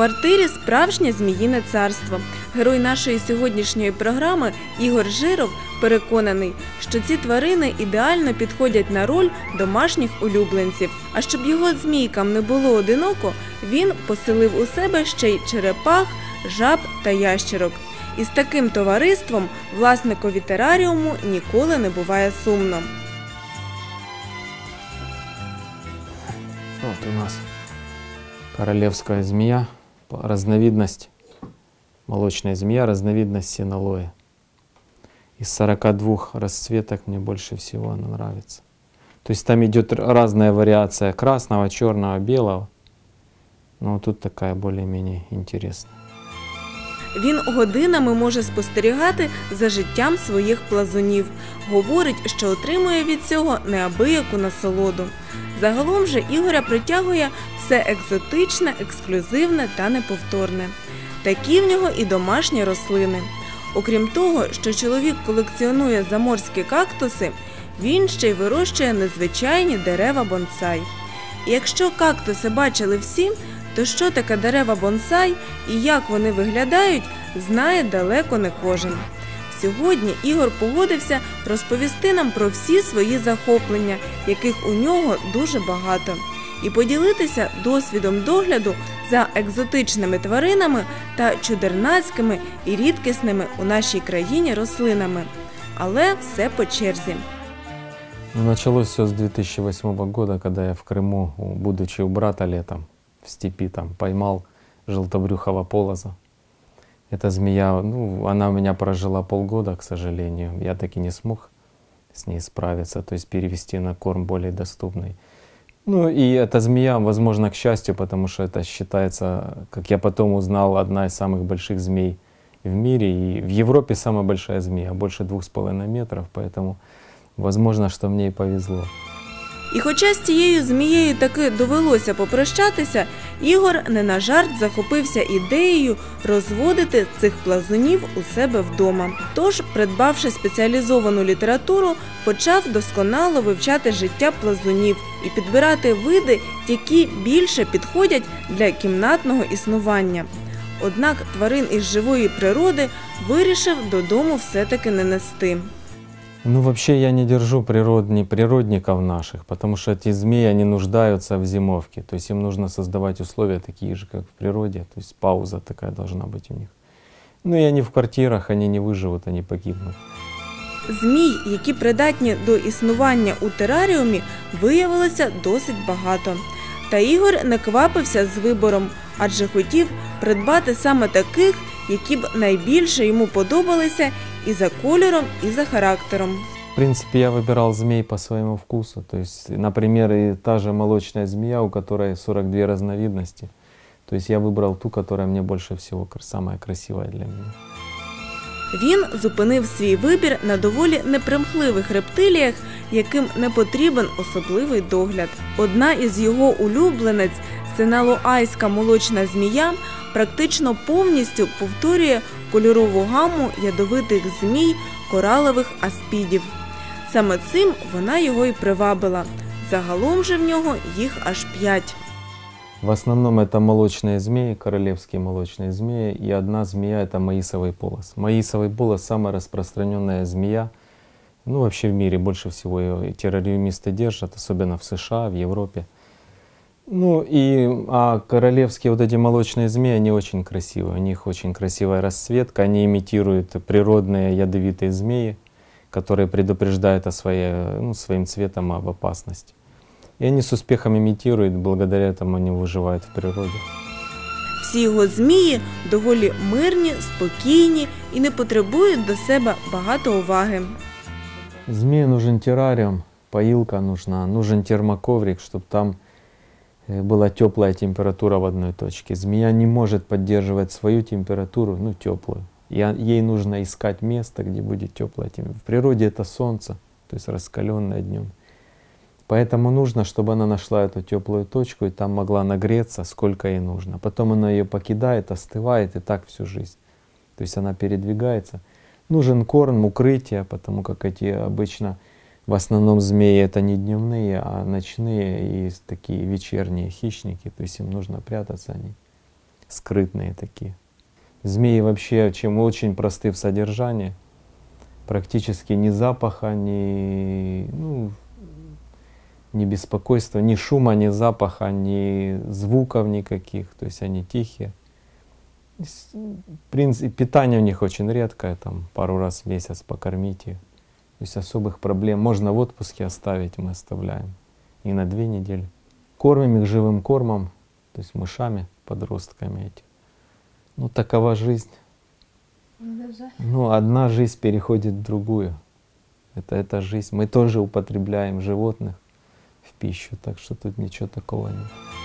квартирі справжнє зміїне царство. Герой нашої сьогоднішньої програми Ігор Жиров переконаний, що ці тварини ідеально підходять на роль домашніх улюбленців. А щоб його змійкам не було одиноко, він поселив у себе ще й черепах, жаб та ящерок. І з таким товариством власникові тераріуму ніколи не буває сумно. Вот у нас королевская змея, по- разновидность, молочная змея, разновидность синалоя. Из 42 расцветок мне больше всего она нравится. То есть там идет разная вариация красного, черного, белого. Но тут такая более-менее интересная. Він годинами може спостерігати за життям своїх плазунів. Говорить, що отримує від цього неабияку насолоду. Загалом же Ігоря притягує все екзотичне, ексклюзивне та неповторне. Такі в нього і домашні рослини. Окрім того, що чоловік колекціонує заморські кактуси, він ще й вирощує незвичайні дерева бонсай. І якщо кактуси бачили всі, то що таке дерева бонсай і як вони виглядають, знає далеко не кожен. Сьогодні Ігор погодився розповісти нам про всі свої захоплення, яких у нього дуже багато, і поділитися досвідом догляду за екзотичними тваринами та чудернацькими і рідкісними у нашій країні рослинами. Але все по черзі. Ну, началось все с 2008 года, когда я в Крыму, будучи у брата летом в степи, там поймал желтобрюхого полоза. Эта змея, ну, она у меня прожила полгода, к сожалению. Я так и не смог с ней справиться, то есть перевести на корм более доступный. Ну и эта змея, возможно, к счастью, потому что это считается, как я потом узнал, одна из самых больших змей в мире. И в Европе самая большая змея, больше двух с половиной метров, поэтому возможно, что мне и повезло. І хоча з цією змією таки довелося попрощатися, Ігор не на жарт захопився ідеєю розводити цих плазунів у себе вдома. Тож, придбавши спеціалізовану літературу, почав досконало вивчати життя плазунів і підбирати види, які більше підходять для кімнатного існування. Однак тварин із живої природи вирішив додому все-таки не нести. Ну, вообще я не держу природни, природников наших, потому что эти змеи, они нуждаются в зимовке. То есть им нужно создавать условия такие же, как в природе. То есть пауза такая должна быть у них. Ну и они в квартирах, они не выживут, они погибнут. Змій, які придатні до існування у тераріумі, виявилося досить багато. Та Ігор не квапився з вибором, адже хотів придбати саме таких, які б найбільше йому подобалися і за кольором, і за характером. В принципе, я выбирал змей по своему вкусу. То есть, например, и та же молочная змея, у которой 42 разновидности. То есть я выбрал ту, которая мне больше всего кр- самая красивая для меня. Він зупинив свій вибір на доволі непримхливих рептиліях, яким не потрібен особливий догляд. Одна із його улюбленець, синалоайська молочна змія, практично повністю повторює кольорову гаму ядовитих змій коралових аспідів. Саме цим вона його й привабила. Загалом же в нього їх аж п'ять. В основном это молочные змеи, королевские молочные змеи, и одна змея это маисовый полос. Маисовый полос самая распространенная змея, ну вообще в мире больше всего ее террариумисты держат, особенно в США, в Европе. Ну и а королевские вот эти молочные змеи, они очень красивые, у них очень красивая расцветка, они имитируют природные ядовитые змеи, которые предупреждают о своей, ну, своим цветом об опасности. И они с успехом имитируют, благодаря этому они выживают в природе. Всі його змії доволі мирні, спокійні і не потребують до себе багато уваги. Змее нужен террариум, поилка нужна, нужен термоковрик, чтобы там э, была теплая температура в одной точке. Змея не может поддерживать свою температуру, ну теплую. Я- Ей нужно искать место, где будет теплая температура. В природе это солнце, то есть раскаленное днем. Поэтому нужно, чтобы она нашла эту теплую точку и там могла нагреться, сколько ей нужно. Потом она ее покидает, остывает и так всю жизнь. То есть она передвигается. Нужен корм, укрытие, потому как эти обычно в основном змеи это не дневные, а ночные и такие вечерние хищники. То есть им нужно прятаться они. скрытные такие. Змеи вообще, чем очень просты в содержании, практически ни запаха, ни, ну, ни беспокойства, ни шума, ни запаха, ни звуков никаких, то есть они тихие. В принципе, питание у них очень редкое, там пару раз в месяц покормить их. То есть особых проблем. Можно в отпуске оставить, мы оставляем. И на две недели. Кормим их живым кормом, то есть мышами, подростками этих. Ну, такова жизнь. Ну, одна жизнь переходит в другую. Это, это жизнь. Мы тоже употребляем животных в пищу, так что тут ничего такого нет.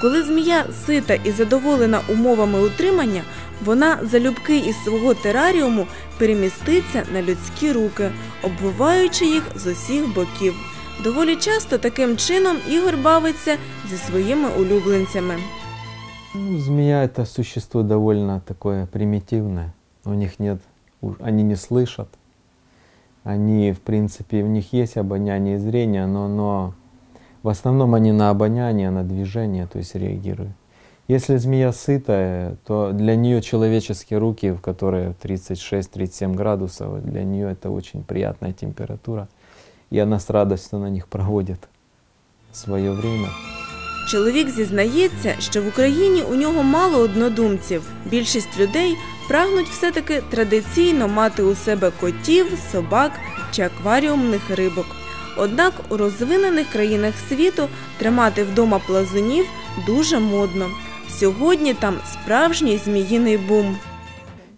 Коли змія сита і задоволена умовами утримання, вона залюбки із свого тераріуму переміститься на людські руки, обвиваючи їх з усіх боків. Доволі часто таким чином Ігор бавиться зі своїми улюбленцями. Ну, змея это существо довольно такое примитивное. У них нет, у- они не слышат. Они, в принципе, у них есть обоняние и зрение, но, но в основном они на обоняние, на движение, то есть реагируют. Если змея сытая, то для нее человеческие руки, в которые 36-37 градусов, для нее это очень приятная температура. И она с радостью на них проводит свое время. Чоловік зізнається, що в Україні у нього мало однодумців. Більшість людей прагнуть все-таки традиційно мати у себе котів, собак чи акваріумних рибок. Однак у розвинених країнах світу тримати вдома плазунів дуже модно. Сьогодні там справжній зміїний бум.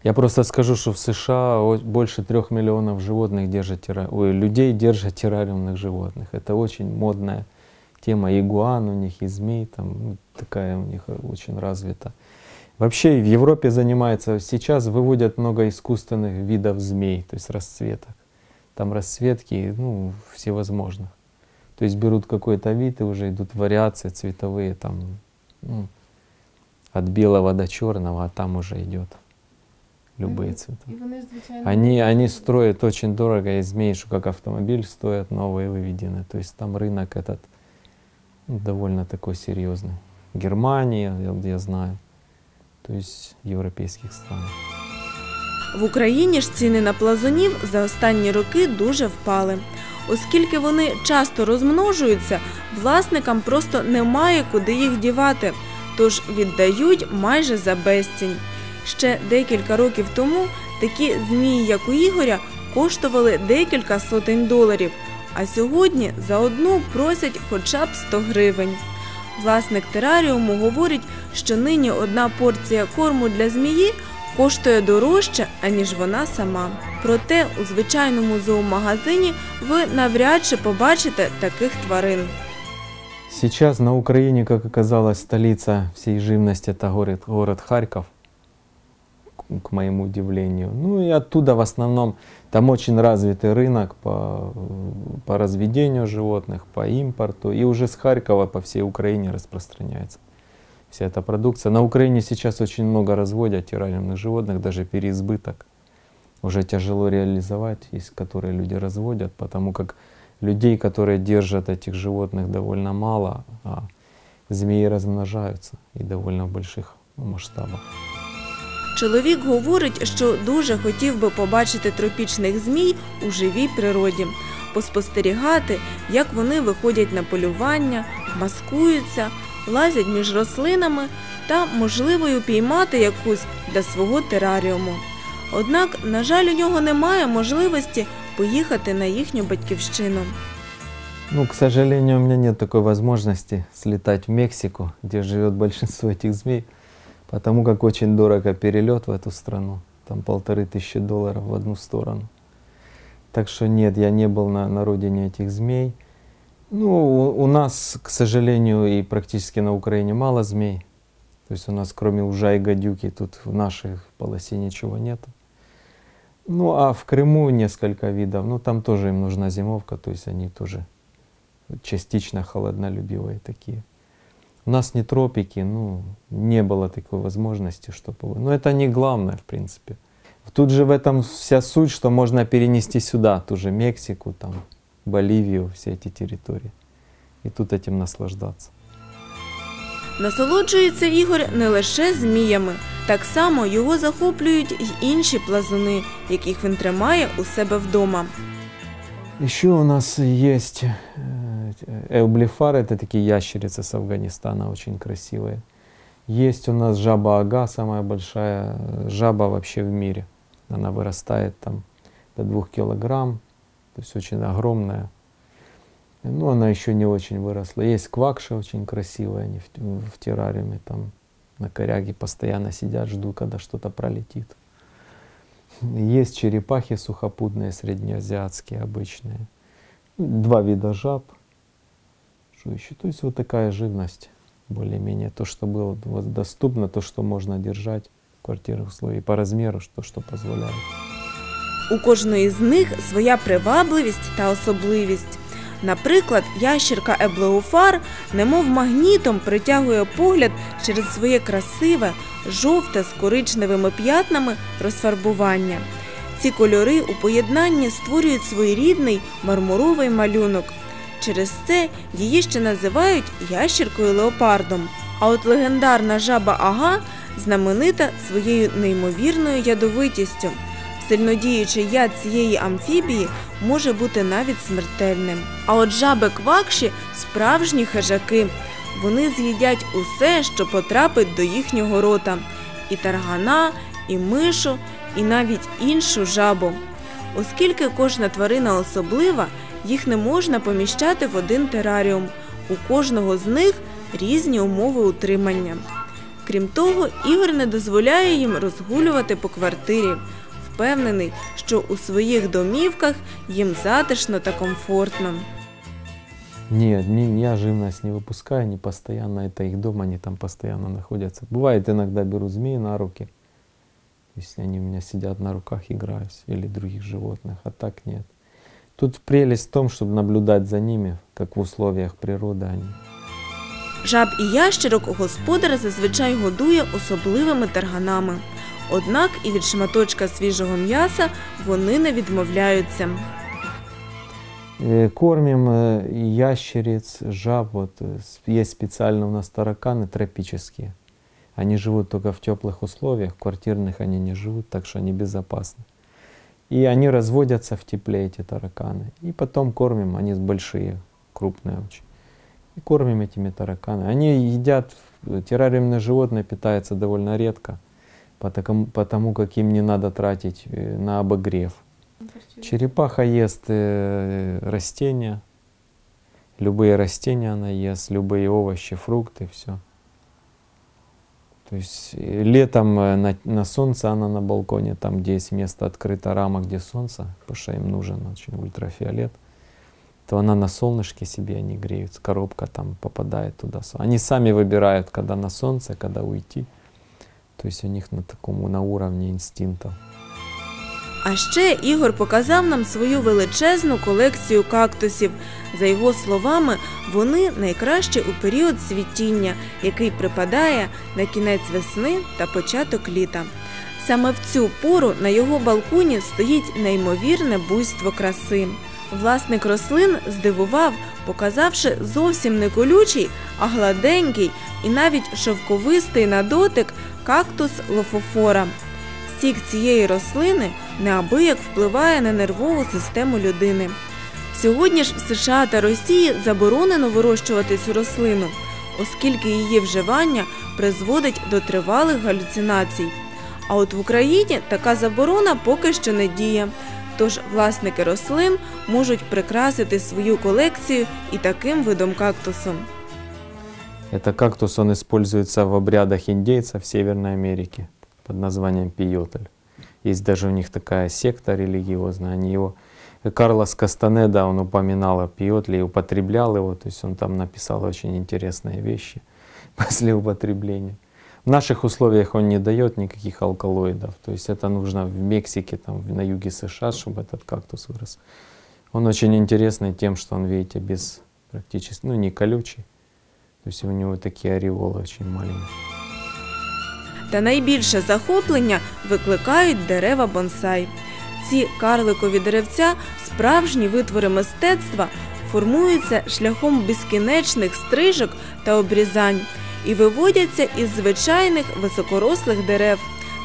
Я просто скажу, что в США о- больше трех миллионов животных держат терра- Ой, людей держат террариумных животных. Это очень модная тема. Игуан у них, и змей, там ну, такая у них э, очень развита. Вообще в Европе занимается, сейчас выводят много искусственных видов змей, то есть расцветок. Там расцветки, ну, всевозможных. То есть берут какой-то вид и уже идут вариации цветовые, там, ну, от белого до черного, а там уже идет любые цвета. Они, они строят очень дорого, и змеи, что как автомобиль стоят новые выведены. То есть там рынок этот ну, довольно такой серьезный. Германия, я, я знаю, то есть европейских стран. В Україні ж ціни на плазунів за останні роки дуже впали. Оскільки вони часто розмножуються, власникам просто немає куди їх дівати, тож віддають майже за безцінь. Ще декілька років тому такі змії, як у Ігоря, коштували декілька сотень доларів, а сьогодні за одну просять хоча б 100 гривень. Власник тераріуму говорить, що нині одна порція корму для змії коштує дорожче, аніж вона сама. Проте у звичайному зоомагазині ви навряд чи побачите таких тварин. Сейчас на Украине, как оказалось, столица всей живности это город, город Харьков, к- к моему удивлению. Ну и оттуда в основном там очень развитый рынок по, по разведению животных, по импорту. И уже с Харькова по всей Украине распространяется вся эта продукция. На Украине сейчас очень много разводят террариумных животных, даже переизбыток. Уже тяжело реализовать, есть которые люди разводят, потому как людей, которые держат этих животных, довольно мало, а змеи размножаются и довольно в больших ну, масштабах. Чоловік говорить, що дуже хотів би побачити тропічних змій у живій природі, поспостерігати, як вони виходять на полювання, маскуються, лазять між рослинами та, можливо, й упіймати якусь для свого тераріуму. Однак, на жаль, у нього немає можливості поїхати на їхню батьківщину. Ну, к сожалению, у меня нет такой возможности слетать в Мексику, где живет большинство этих змей, потому как очень дорого перелет в эту страну. Там полторы тысячи долларов в одну сторону. Так что нет, я не был на, на родине этих змей. Ну, у, нас, к сожалению, и практически на Украине мало змей. То есть у нас кроме ужа и гадюки тут в нашей полосе ничего нет. Ну, а в Крыму несколько видов. Ну, там тоже им нужна зимовка, то есть они тоже частично холоднолюбивые такие. У нас не тропики, ну, не было такой возможности, чтобы... Но это не главное, в принципе. Тут же в этом вся суть, что можно перенести сюда, ту же Мексику, там, Боливию, все эти территории. И тут этим наслаждаться. Насолоджується Ігор не лише зміями, так само його захоплюють й інші плазуни, яких він тримає у себе вдома. Еще у нас есть э, эублифар, это такие ящерицы с Афганистана, очень красивые. Есть у нас жаба ага, самая большая э, жаба вообще в мире. Она вырастает там до двух килограмм, То есть очень огромная. Ну, она еще не очень выросла. Есть квакши очень красивые, они в, в террариуме там на коряге постоянно сидят, ждут, когда что-то пролетит. Есть черепахи сухопутные, среднеазиатские, обычные. Два вида жаб. Что еще? То есть вот такая живность, более-менее. То, что было доступно, то, что можно держать в квартирных условиях. По размеру, что, что позволяет. У кожної з них своя привабливість та особливість. Наприклад, ящерка еблеофар немов магнітом притягує погляд через своє красиве, жовте з коричневими п'ятнами розфарбування. Ці кольори у поєднанні створюють своєрідний мармуровий малюнок. Через це її ще називають ящеркою леопардом. А от легендарна жаба Ага знаменита своєю неймовірною ядовитістю. Сильнодіючий яд цієї амфібії може бути навіть смертельним. А от жаби квакші справжні хижаки. Вони з'їдять усе, що потрапить до їхнього рота: і таргана, і мишу, і навіть іншу жабу. Оскільки кожна тварина особлива, їх не можна поміщати в один тераріум. У кожного з них різні умови утримання. Крім того, Ігор не дозволяє їм розгулювати по квартирі Впевнений, що у своїх домівках їм затишно та комфортно. Нет, не, я живность не выпускаю, не постоянно, это их дом, они там постоянно находятся. Бывает, иногда беру змеи на руки, если они у меня сидят на руках, играюсь, или других животных, а так нет. Тут прелесть в том, чтобы наблюдать за ними, как в условиях природы они. Жаб і ящерок господар зазвичай годує особливими тарганами. Однак і від шматочка свіжого м'яса вони не відмовляються. Э, Кормим э, ящериц, жаб, вот э, с- есть специально у нас тараканы тропические. Они живут только в теплых условиях, в квартирных они не живут, так что они безопасны. И они разводятся в тепле, эти тараканы. И потом кормим, они большие, крупные очень. И кормим этими тараканами. Они едят, э, террариумные животные питаются довольно редко, Потому, потому как им не надо тратить э, на обогрев. Черепаха ест э, растения, любые растения она ест, любые овощи, фрукты, все. То есть э, летом на, на солнце она на балконе, там где есть место открыто, рама, где солнце, потому что им нужен очень ультрафиолет, то она на солнышке себе они греются, коробка там попадает туда. Они сами выбирают, когда на солнце, когда уйти. То есть у них на таком, на уровне инстинктов. А ще Ігор показав нам свою величезну колекцію кактусів. За його словами, вони найкращі у період цвітіння, який припадає на кінець весни та початок літа. Саме в цю пору на його балконі стоїть неймовірне буйство краси. Власник рослин здивував, показавши зовсім не колючий, а гладенький і навіть шовковистий на дотик кактус лофофора. Сік цієї рослини неабияк впливає на нервову систему людини. Сьогодні ж в США та Росії заборонено вирощувати цю рослину, оскільки її вживання призводить до тривалих галюцинацій. А от в Україні така заборона поки що не діє. Тож власники рослин можуть прикрасити свою колекцію і таким видом кактусу. Это кактус, он используется в обрядах индейцев Северной Америке под названием пиотль. Есть даже у них такая секта религиозная, они его... Карлос Кастанеда, он упоминал о пиотле и употреблял его, то есть он там написал очень интересные вещи после употребления. В наших условиях он не дает никаких алкалоидов, то есть это нужно в Мексике, там, на юге США, чтобы этот кактус вырос. Он очень интересный тем, что он, видите, без практически, ну не колючий, то есть у него такие ореолы очень маленькие. Та найбільше захоплення викликають дерева бонсай. Ці карликові деревця справжні витвори мистецтва формуються шляхом безкінечних стрижок та обрізань. і виводяться із звичайних високорослих дерев,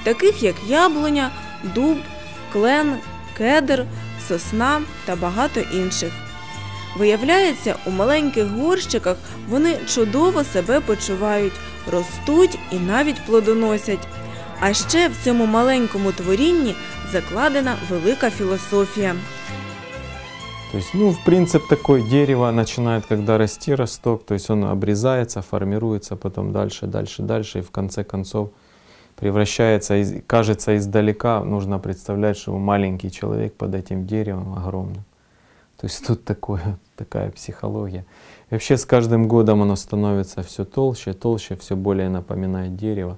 таких як яблуня, дуб, клен, кедр, сосна та багато інших. Виявляється, у маленьких горщиках вони чудово себе почувають, ростуть і навіть плодоносять. А ще в цьому маленькому творінні закладена велика філософія. То есть, ну, в принцип, такое дерево начинает, когда расти росток, то есть он обрезается, формируется, потом дальше, дальше, дальше, в конце концов превращается, из- кажется издалека, нужно представлять, что маленький человек под этим деревом огромным. То есть тут такое, такая психология. И вообще с каждым годом оно становится все толще, толще, все более напоминает дерево.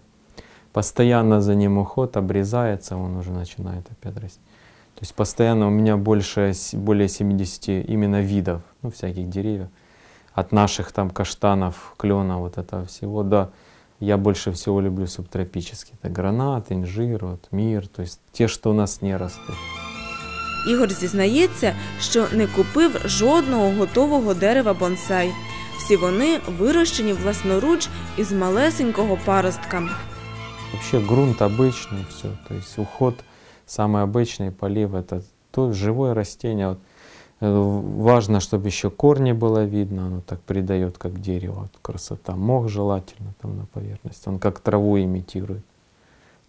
Постоянно за ним уход, обрезается, он уже начинает опять расти. То есть постоянно у меня больше, более 70 именно видов, ну, всяких деревьев. От наших там каштанов, клена, вот этого всего, да. Я больше всего люблю субтропические. Это гранат, инжир, вот, мир, то есть те, что у нас не растут. Ігор зізнається, що не купив жодного готового дерева бонсай. Всі вони вирощені власноруч із малесенького паростка. Вообще грунт обычный, все. То есть уход самый обычный, полив это то живое растение. Вот, э, важно, чтобы еще корни было видно, оно так придает, как дерево, вот красота. Мох желательно там на поверхности, он как траву имитирует.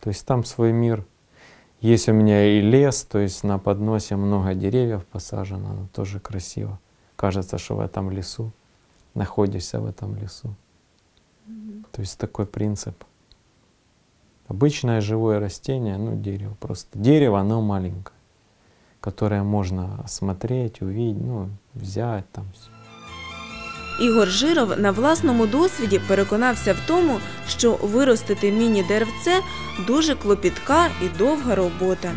То есть там свой мир. Есть у меня и лес, то есть на подносе много деревьев посажено, оно тоже красиво. Кажется, что в этом лесу, находишься в этом лесу. То есть такой принцип. Обычное живое растение, ну дерево просто. Дерево, оно маленькое, которое можно осмотреть, увидеть, ну, взять там все. Ігор Жиров на власному досвіді переконався в тому, що виростити міні-деревце дуже клопітка і довга робота.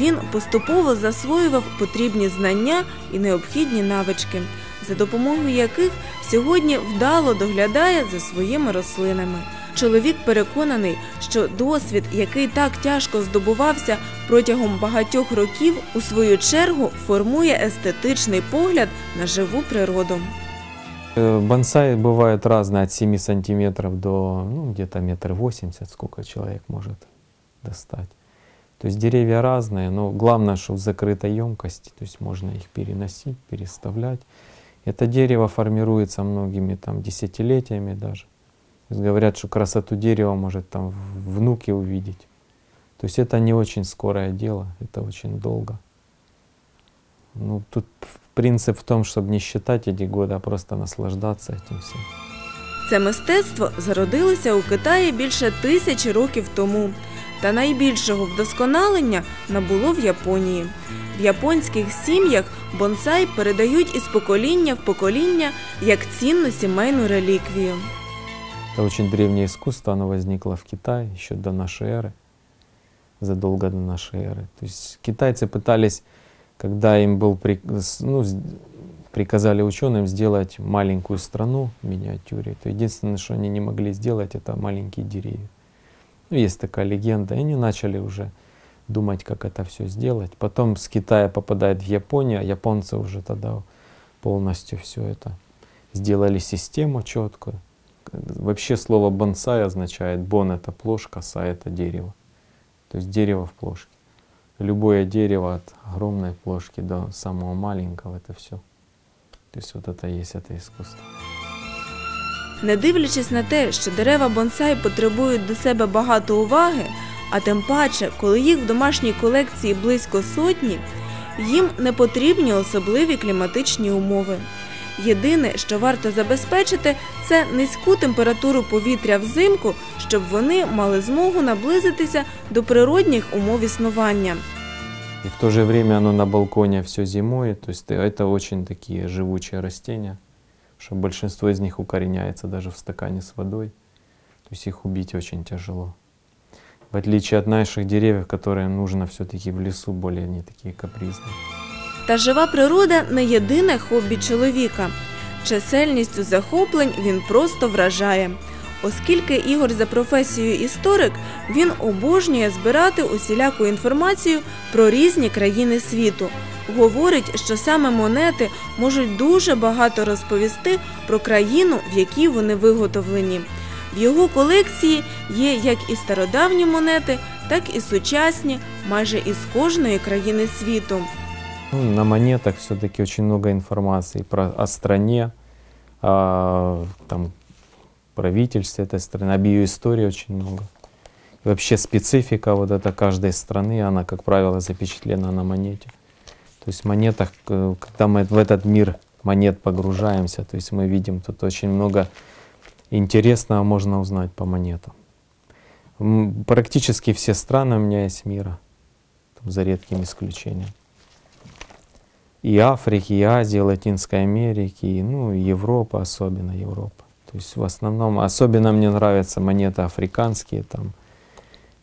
Він поступово засвоював потрібні знання і необхідні навички, за допомогою яких сьогодні вдало доглядає за своїми рослинами. Чоловік переконаний, що досвід, який так тяжко здобувався протягом багатьох років, у свою чергу формує естетичний погляд на живу природу. Э, Бонсай бывает разные, от 7 сантиметров до ну, где-то метр восемьдесят, сколько человек может достать. То есть деревья разные, но главное, что в закрытой емкости, то есть можно их переносить, переставлять. Это дерево формируется многими там десятилетиями даже. То есть говорят, что красоту дерева может там внуки увидеть. То есть это не очень скорое дело, это очень долго. Ну, тут принцип в том, чтобы не считать эти годы, а просто наслаждаться этим всем. Це мистецтво зародилося у Китаї більше тисячі років тому, та найбільшого вдосконалення набуло в Японії. В японських сім'ях бонсай передають із покоління в покоління як цінну сімейну реліквію. Это очень древнее искусство, оно возникло в Китае еще до нашей эры, задолго до нашей эры. То есть китайцы пытались, Когда им был ну, приказали ученым сделать маленькую страну в миниатюре, то единственное, что они не могли сделать, это маленькие деревья. Ну, есть такая легенда, и они начали уже думать, как это все сделать. Потом с Китая попадает в Японию, а японцы уже тогда полностью все это сделали систему четкую. Вообще слово бонсай означает бон это плошка, сай это дерево. То есть дерево в плошке. Любое дерево от огромной плошки до самого маленького это все. То есть вот это и есть это искусство. Не дивлячись на те, що дерева бонсай потребують до себе багато уваги, а тим паче, коли їх в домашній колекції близько сотні, їм не потрібні особливі кліматичні умови. Єдине, що варто забезпечити, це низьку температуру повітря взимку, щоб вони мали змогу наблизитися до природних умов існування. И в то же время оно на балконе все зимой. То есть это очень такие живучие растения, что большинство из них укореняется даже в стакане с водой. То есть их убить очень тяжело. В отличие от наших деревьев, которые нужно все-таки в лесу, более они такие капризные. Та жива природа не єдине хобі чоловіка. Чисельністю захоплень він просто вражає. Оскільки Ігор за професією історик, він обожнює збирати усіляку інформацію про різні країни світу. Говорить, що саме монети можуть дуже багато розповісти про країну, в якій вони виготовлені. В його колекції є як і стародавні монети, так і сучасні, майже із кожної країни світу. Ну, на монетах все-таки очень много информации про, о стране, о там, правительстве этой страны, об ее истории очень много. И вообще специфика вот эта каждой страны, она, как правило, запечатлена на монете. То есть в монетах, э, когда мы в этот мир монет погружаемся, то есть мы видим тут очень много интересного можно узнать по монетам. Практически все страны у меня есть мира, за редким исключением и Африки, и Азии, и Латинской Америки, и, ну, и Европа, особенно Европа. То есть в основном, особенно мне нравятся монеты африканские, там,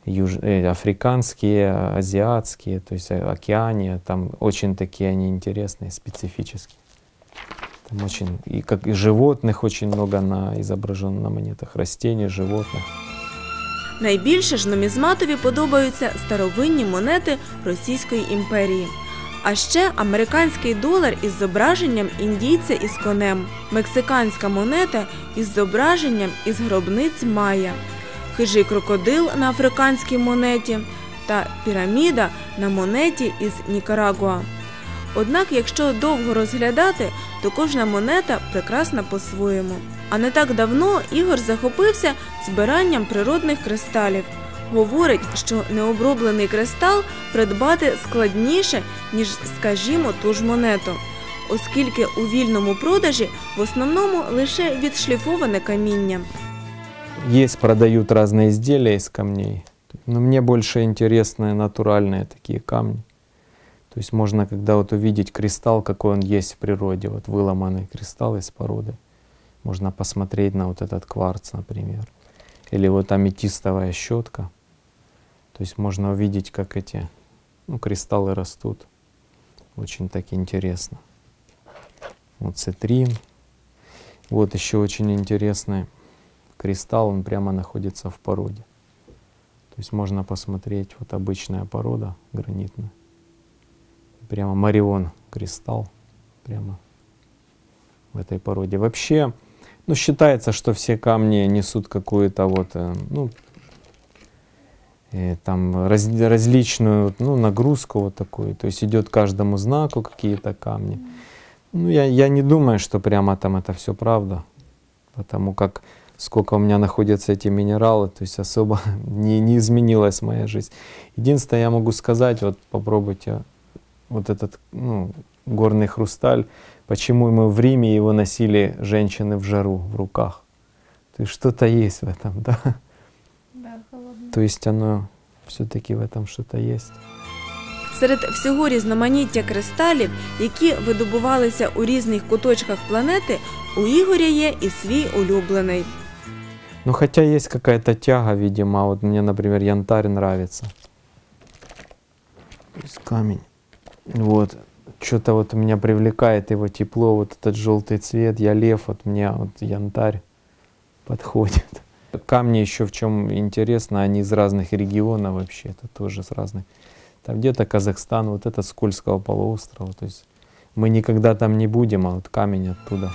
юж, э, африканские, азиатские, то есть э, Океания, там очень такие они интересные, специфические. Там очень, и как и животных очень много на, изображено на монетах, растений, животных. Найбільше ж нумізматові подобаються старовинні монети Російської імперії. А ще американський долар із зображенням індійця із конем, мексиканська монета із зображенням із гробниць Майя, хижий крокодил на африканській монеті та піраміда на монеті із Нікарагуа. Однак, якщо довго розглядати, то кожна монета прекрасна по-своєму. А не так давно Ігор захопився збиранням природних кристалів. Говорить, що необроблений кристал придбати складніше, ніж, скажімо, ту ж монету, оскільки у вільному продажі в основному лише відшліфоване каміння. Есть, продают разные изделия из камней. Но мне больше интересны натуральные такие камни. То есть можно, когда вот увидеть кристалл, какой он есть в природе, вот выломанный кристалл из породы, можно посмотреть на вот этот кварц, например. Или вот аметистовая щетка. То есть можно увидеть, как эти ну, кристаллы растут. Очень так интересно. Вот цитрин. Вот еще очень интересный кристалл, он прямо находится в породе. То есть можно посмотреть, вот обычная порода гранитная. Прямо Марион кристалл, прямо в этой породе. Вообще, ну, считается, что все камни несут какую-то вот, э, ну, э, там раз- различную ну, нагрузку вот такую. То есть идет каждому знаку какие-то камни. Ну, я, я не думаю, что прямо там это все правда. Потому как сколько у меня находятся эти минералы, то есть особо не, не изменилась моя жизнь. Единственное, я могу сказать, вот попробуйте вот этот ну, горный хрусталь, почему мы в Риме его носили женщины в жару в руках. То есть что-то есть в этом, да? То есть оно все-таки в этом что-то есть. Серед всього різноманіття кристалів, які видобувалися у різних куточках планети, у Ігоря є і свій улюблений. Ну, хотя есть какая-то тяга, видимо. Вот мне, например, янтарь нравится. То есть камень. Вот. Что-то вот меня привлекает его тепло, вот этот желтый цвет. Я лев, вот мне вот янтарь подходит. Камни еще в чем интересно, они из разных регионов вообще, это тоже с разных. Там где-то Казахстан, вот это с Кольского полуострова. То есть мы никогда там не будем, а вот камень оттуда.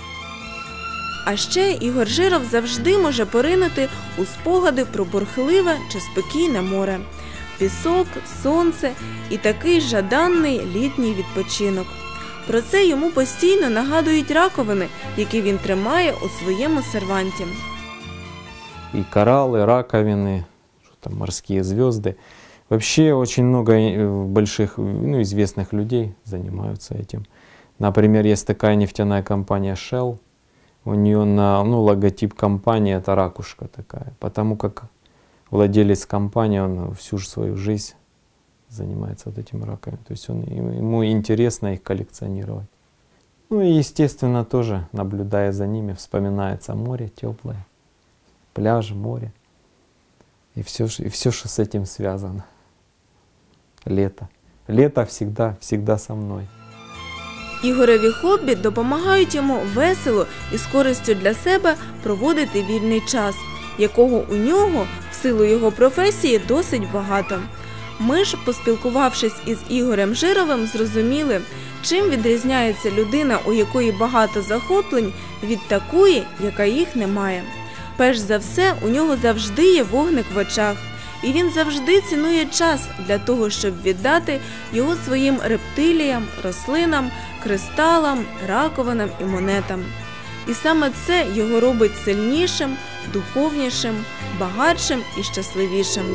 А ще Ігор Жиров завжди може поринути у спогади про бурхливе чи спокійне море, пісок, сонце і такий жаданний літній відпочинок. Про це йому постійно нагадують раковини, які він тримає у своєму серванті. И кораллы, раковины, там, морские звезды. Вообще очень много э, больших, ну, известных людей занимаются этим. Например, есть такая нефтяная компания Shell. У нее на, ну, логотип компании это ракушка такая, потому как владелец компании, он всю свою жизнь занимается вот этими раками. То есть он, ему интересно их коллекционировать. Ну и естественно тоже, наблюдая за ними, вспоминается море теплое пляж, море. И все, и все, что с этим связано. Лето. Лето всегда, всегда со мной. Ігореві хобі допомагають йому весело і з користю для себе проводити вільний час, якого у нього в силу його професії досить багато. Ми ж, поспілкувавшись із Ігорем Жировим, зрозуміли, чим відрізняється людина, у якої багато захоплень, від такої, яка їх не має. Перш за все, у нього завжди є вогник в очах, і він завжди цінує час для того, щоб віддати його своїм рептиліям, рослинам, кристалам, раковинам і монетам. І саме це його робить сильнішим, духовнішим, багатшим і щасливішим.